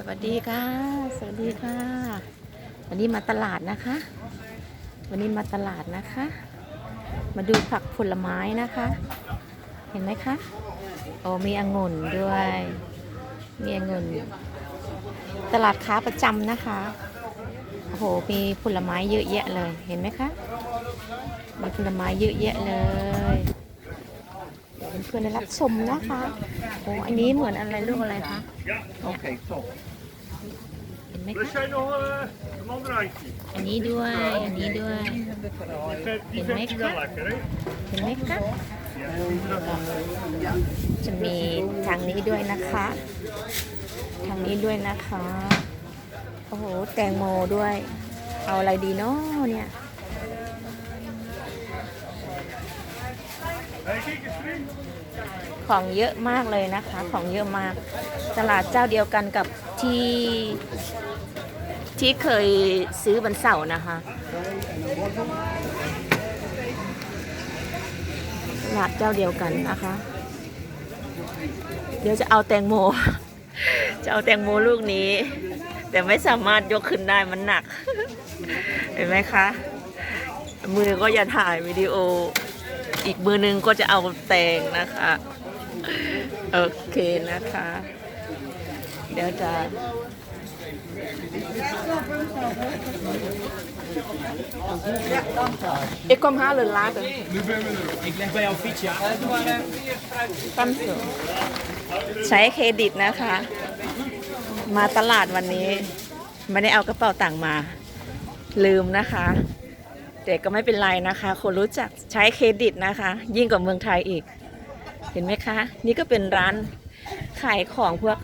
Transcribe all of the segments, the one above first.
สวัสดีค่ะ สวัสดีค่ะ วันนี้มาตลาดนะคะ วันนี้มาตลาดนะคะ มาดูผักผลไม้นะคะ เห็นไหมคะโอ้มีองุ่นด้วย มีองุ่น ตลาดค้าประจำนะคะ โอ้โห มีผลไม้เยอะแยะเลย เห็นไหมคะ มีผลไม้เยอะแยะเลย เพื่อนๆได้รับชมนะคะโอ้อันนี้เหมือนอะไรลูกอะไรคะ Oké, top. เห็นไหมคะอันนี้ด้วยอันนี้ด้วย Die vindt- Die In vindt hij wel Mexico? lekker, hè? เห็นไหมคะจะมีทางนี้ด้วยนะคะ ทางนี้ด้วยนะคะ โอ้โห แตงโมด้วย เอาอะไรดีเนาะเนี่ย ของเยอะมากเลยนะคะ ของเยอะมาก ตลาดเจ้าเดียวกันกับที่ที่เคยซื้อวันเสาร์นะคะตลาดเจ้าเดียวกันนะคะ เดี๋ยวจะเอาแตงโม จะเอาแตงโมลูกนี้ แต่ไม่สามารถยกขึ้นได้มันหนัก เห็นไหมคะ มือก็อย่าถ่ายวิดีโอ อีกมือนึงก็จะเอาแตงนะคะ โอเคนะคะ เดี๋ยวจะ Ik kom halen later. Ik leg bij jouw fiets, ja. Doe maar, eh, ตั้มสูงใช้เครดิตนะคะ มาตลาดวันนี้ ไม่ได้เอากระเป๋าตังค์มา ลืมนะคะ แต่ก็ไม่เป็นไรนะคะ คนรู้จักใช้เครดิตนะคะ ยิ่งกว่าเมืองไทยอีก เห็นไหมคะ นี่ก็เป็นร้านขายของพวก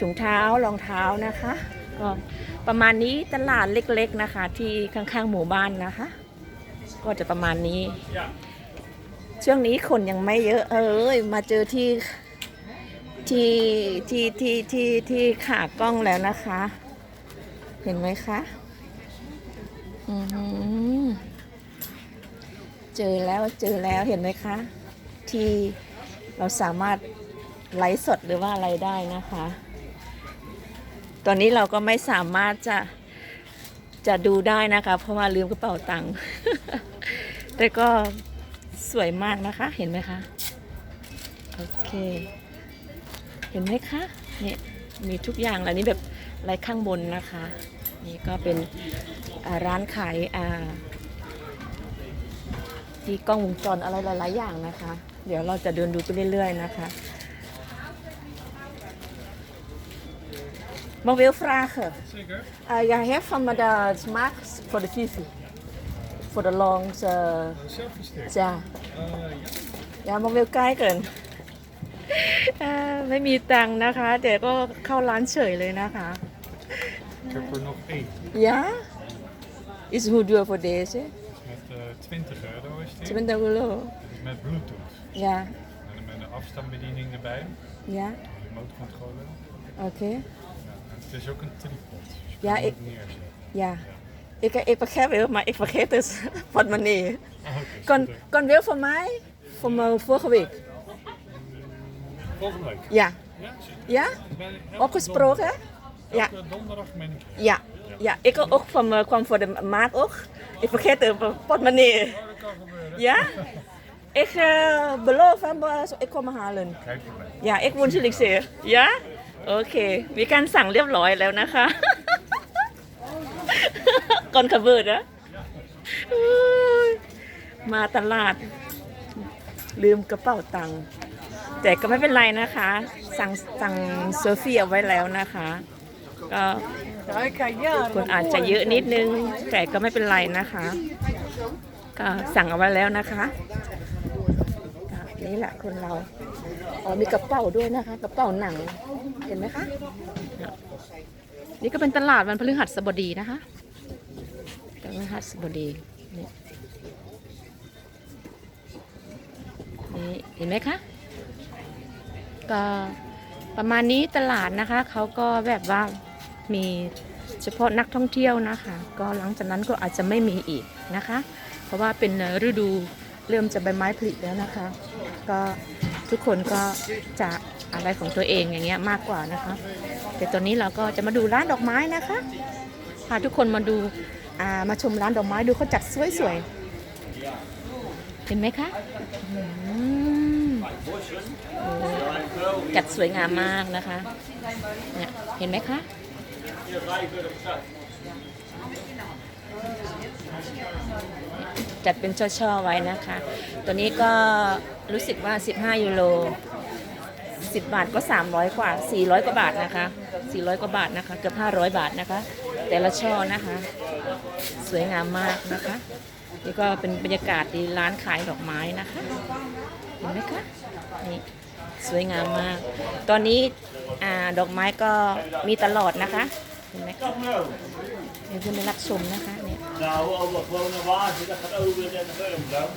ถุงเท้ารองเท้านะคะก็ประมาณนี้ตลาดเล็กๆนะคะ ที่ข้างๆหมู่บ้านนะคะ ก็จะประมาณนี้ ช่วงนี้คนยังไม่เยอะเอ้ยมาเจอที่ที่ที่ที่ที่ที่ขากล้องแล้วนะคะ เห็นไหมคะ อือหือ เจอแล้วเจอแล้วเห็นไหมคะ ที่เราสามารถไลฟ์สดหรือว่าอะไรได้นะคะ ตอนนี้เราก็ไม่สามารถจะจะดูได้นะคะ เพราะว่าลืมกระเป๋าตังค์แต่ก็สวยมากนะคะเห็นไหมคะโอเค เห็นไหมคะเนี่ยมีทุกอย่างแล้วนี่แบบไรข้างบนนะคะ นี่ก็เป็นร้านขายอ่า ที่กล้องวงจรอะไรหลาย ๆ อย่างนะคะ เดี๋ยวเราจะเดินดูไปเรื่อย ๆ นะคะมอง wil vragen. Zeker. Uh, jij hebt van me de smaak voor de visie. Voor de longs. Uh, Selfie stick. ja. Eh, ja. อย่ามาเวลใกล้เกินเอ่อไม่มีตังค์นะคะแต่ก็เข้าร้านเฉยเลยนะคะ Ik heb er nog één. Ja? Is hoe duur voor deze? Met eh 20 euro is die. 20 euro. Met Bluetooth. Ja, En met een afstandsbediening erbij. ja, Remote controller. oké. Ja, en het is ook een tripod. Dus Ja, ik- het neerzetten. Ja. Ik, ik begrijp wel, maar ik vergeet dus wat wanneer. Ah, Kan, kan wel voor mij? Voor mijn vorige week. Volgende week. Ja. Ja. Ja? Elke Opgesproken? donderdag- Ja. Elke donderdag ben ik. Ja. Ja, ik ook van, eh, kwam voor de maand ook. Ik vergeet de portemonnee. Oh, dat kan gebeuren. Ja? Ik uh, beloof hem, eh, ik kom halen. Kijk erbij. อย่าเอ็กวุนชิลิกเสียยะโอเคมีการสั่งเรียบร้อยแล้วนะคะ ก่อนขบเบิดนะมาตลาด ลืมกระเป๋าตังค์แต่ก็ไม่เป็นไรนะคะ สั่งสั่งโซฟี่เอาไว้แล้วนะคะ ก็ คนอาจจะเยอะนิดนึง แต่ก็ไม่เป็นไรนะคะ ก็สั่งเอาไว้แล้วนะคะนี่แหละคนเราอ๋อมีกระเป๋าด้วยนะคะกระเป๋าหนังเห็นไหมคะ นี่ก็เป็นตลาดวันพฤหัสบดีนะคะพฤหัสบดีนี่นี่เห็นไหมคะก็ประมาณนี้ตลาดนะคะเขาก็แบบว่า มีเฉพาะนักท่องเที่ยวนะคะ ก็หลังจากนั้นก็อาจจะไม่มีอีกนะคะ เพราะว่าเป็นฤดูเริ่มจะใบไม้ผลิแล้วนะคะ ก็ทุกคนก็จะอะไรของตัวเองอย่างเงี้ยมากกว่านะคะ แต่ตอนนี้เราก็จะมาดูร้านดอกไม้นะคะพาทุกคนมาดูามาชมร้านดอกไม้ดูเขาจัดสวยๆ เห็นไหมคะมจัดสวยงามมากนะคะเนี่ยเห็นไหมคะ จัดเป็นช่อๆไว้นะคะ ตัวนี้ก็รู้สึกว่า 15 ยูโร 10 บาทก็ 300 กว่า 400 กว่าบาทนะคะ 400 กว่าบาทนะคะ เกือบ 500 บาทนะคะ แต่ละช่อนะคะ สวยงามมากนะคะ นี่ก็เป็นบรรยากาศที่ร้านขายดอกไม้นะคะ เห็นไหมคะ นี่สวยงามมาก ตอนนี้อดอกไม้ก็มีตลอดนะคะ เห็นไหมคะเดี๋ยวคุณไปรับชมนะคะเนี่ย Nou, over gewoon naar water, dat gaat over de firm dan.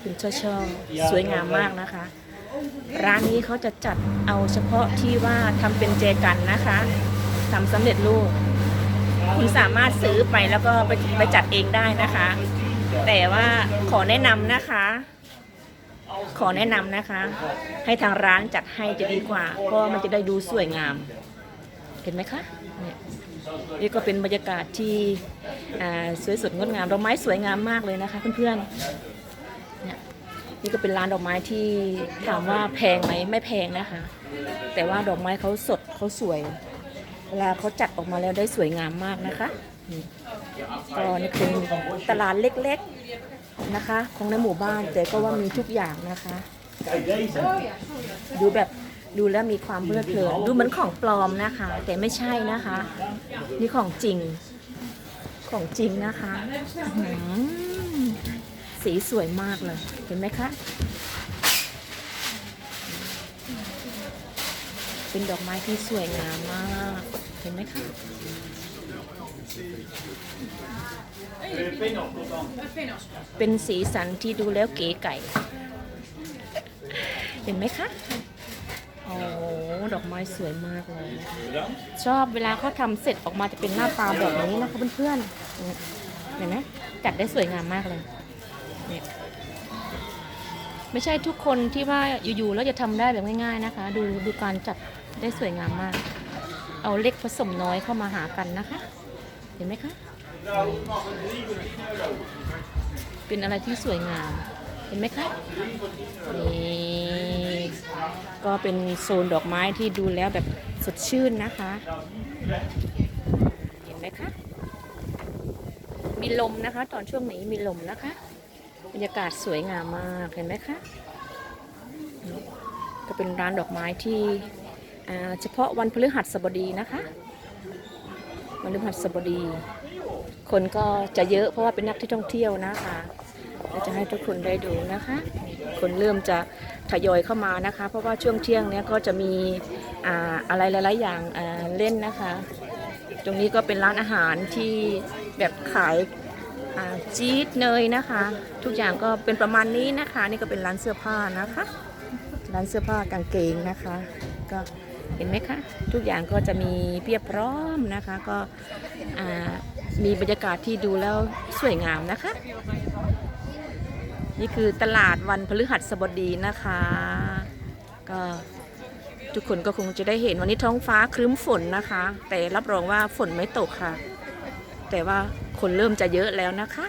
เป็นช่อๆสวยงามมากนะคะ ร้านนี้เขาจะจัดเอาเฉพาะที่ว่าทำเป็นเจกันนะคะทำสำเร็จรูปคุณสามารถซื้อไปแล้วก็ไปไปจัดเองได้นะคะ แต่ว่าขอแนะนำนะคะ ขอแนะนำนะคะ ให้ทางร้านจัดให้จะดีกว่า เพราะว่ามันจะได้ดูสวยงาม เห็นไหมคะเนี่ย นี่ก็เป็นบรรยากาศที่สวยสดงดงามดอกไม้สวยงามมากเลยนะคะเพื่อนๆเนี่ยนี่ก็เป็นร้านดอกไม้ที่ถามว่าแพงไหมไม่แพงนะคะ แต่ว่าดอกไม้เขาสดเขาสวย เวลาเขาจัดออกมาแล้วได้สวยงามมากนะคะก็นี่เป็นตลาดเล็กๆนะคะ ของในหมู่บ้านแต่ก็ว่ามีทุกอย่างนะคะ ดูแบบดูแล้วมีความเพลิดเพลินดูเหมือนของปลอมนะคะ แต่ไม่ใช่นะคะ นี่ของจริงของจริงนะคะอื้อหือสีสวยมากเลย เห็นไหมคะ เป็นดอกไม้ที่สวยงามมาก เห็นไหมคะเป็นสีสันที่ดูแล้วเก๋ไก่ เห็นไหมคะ โอ้ดอกไม้สวยมากเลยนะคะชอบเวลาเขาทำเสร็จออกมาจะเป็นหน้าตาแบบนี้นะคะเพื่อนๆเห็นไหมจัดได้สวยงามมากเลยเนี่ยไม่ใช่ทุกคนที่ว่าอยู่ๆแล้วจะทำได้แบบง่าย ๆนะคะ ดูดูการจัดได้สวยงามมาก เอาเล็กผสมน้อยเข้ามาหากันนะคะ เห็นไหมคะ เป็นอะไรที่สวยงาม ห็นไหมคะนี่ก็เป็นโซนดอกไม้ที่ดูแล้วแบบสดชื่นนะคะ เห็นไหมคะมีลมนะคะ ตอนช่วงนี้มีลมนะคะ บรรยากาศสวยงามมากเห็นไหมคะก็เป็นร้านดอกไม้ที่เฉพาะวันพฤหัสบดีนะคะวันพฤหัสบดี คนก็จะเยอะเพราะว่าเป็นนักที่ท่องเที่ยวนะคะ เราจะให้ทุกคนได้ดูนะคะ คนเริ่มจะทยอยเข้ามานะคะ เพราะว่าช่วงเที่ยงเนี้ยก็จะมีอ่าอะไรหลาย ๆ อย่างอ่าเล่นนะคะ ตรงนี้ก็เป็นร้านอาหารที่แบบขายอ่าจี๊ดเนยนะคะ ทุกอย่างก็เป็นประมาณนี้นะคะ นี่ก็เป็นร้านเสื้อผ้านะคะ ร้านเสื้อผ้ากางเกงนะคะ ก็เห็นไหมคะ ทุกอย่างก็จะมีเพียบพร้อมนะคะก็มีบรรยากาศที่ดูแล้วสวยงามนะคะ นี่คือตลาดวันพฤหัสบดีนะคะ ก็ทุกคนก็คงจะได้เห็นวันนี้ท้องฟ้าครึ้มฝนนะคะ แต่รับรองว่าฝนไม่ตกค่ะ แต่ว่าคนเริ่มจะเยอะแล้วนะคะ